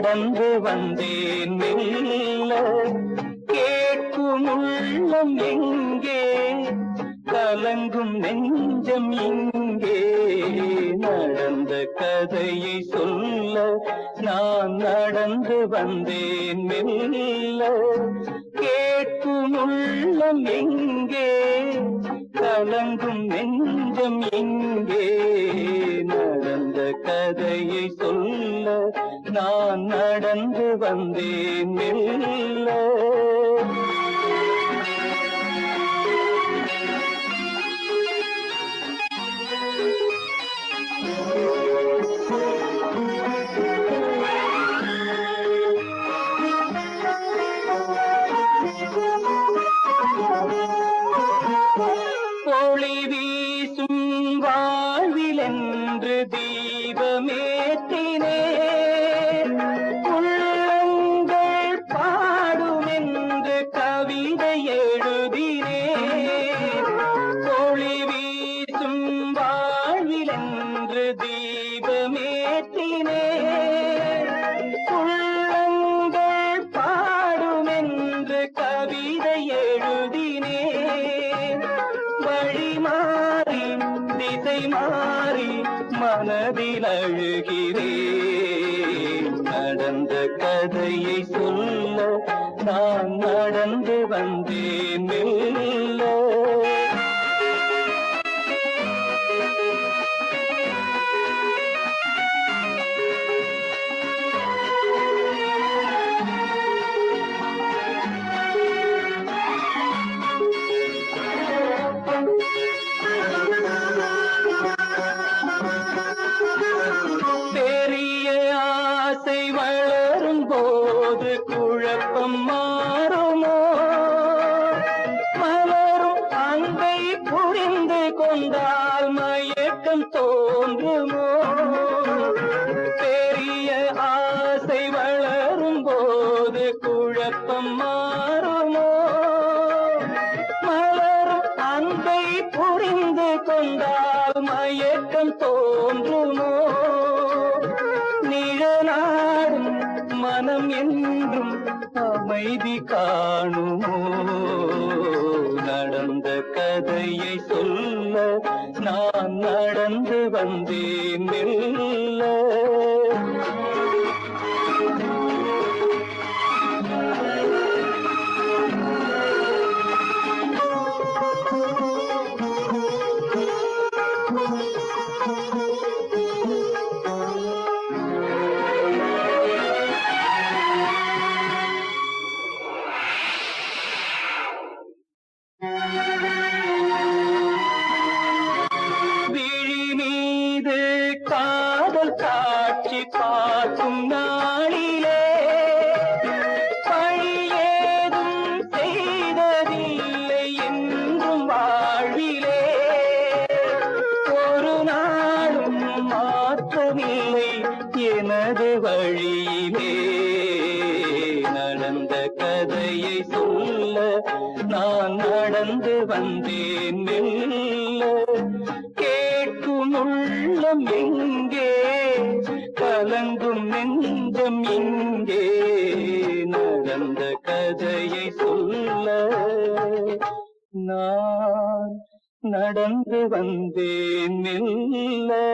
நடந்து வந்தேன் மெல்ல. கேட்கும் உள்ளம் எங்கே? கலங்கும் நெஞ்சம் இங்கே. நடந்த கதையை சொல்ல நான் நடந்து வந்தேன் மெல்ல. கேட்கும் உள்ளம் எங்கே? கலங்கும் நெஞ்சம் இங்கே. நடந்த கதையை சொல்ல நான் நடந்து வந்தேன் மெல்ல. ஒளி வீசும் வாழ்வில் என்று கவிதை எழுதினே. ஒளி வீசும் வாழ்விலென்று என்று உள்ளங்கள் பாடுமென்று கவிதை எழுதினே. வழி மாறி திசை மாறி மனதில் அழுகிறேன் நடந்த கதையை சொல்ல நான் நடந்த வந்தே நில்லோ பெரிய ஆசை வளரும் போது குழப்பம்மா கொண்டால் மயக்கம் தோன்றுமோ? பெரிய ஆசை வளரும் போது குழப்பம் மாறுமோ? மலரும் அன்பை புரிந்து கொண்டால் மயக்கம் தோன்றுமோ? நிழலாடும் மனம் என்றும் அமைதி காணுமோ? நடந்த கதையை சொல்ல நான் நடந்து வந்தேன் காட்சி பார்க்கும் நாளிலே பழியேதும் செய்ததில்லை என்றும் வாழ்விலே. ஒரு நாளும் மாற்றமில்லை எனது வழியிலே. நடந்த கதையை சொல்ல நான் நடந்து வந்தேன் மெல்ல. உள்ளம் எங்கே கலங்கும் நெஞ்சம் இங்கே. நடந்த கதையை சொல்ல நான் நடந்து வந்தேன் இல்லை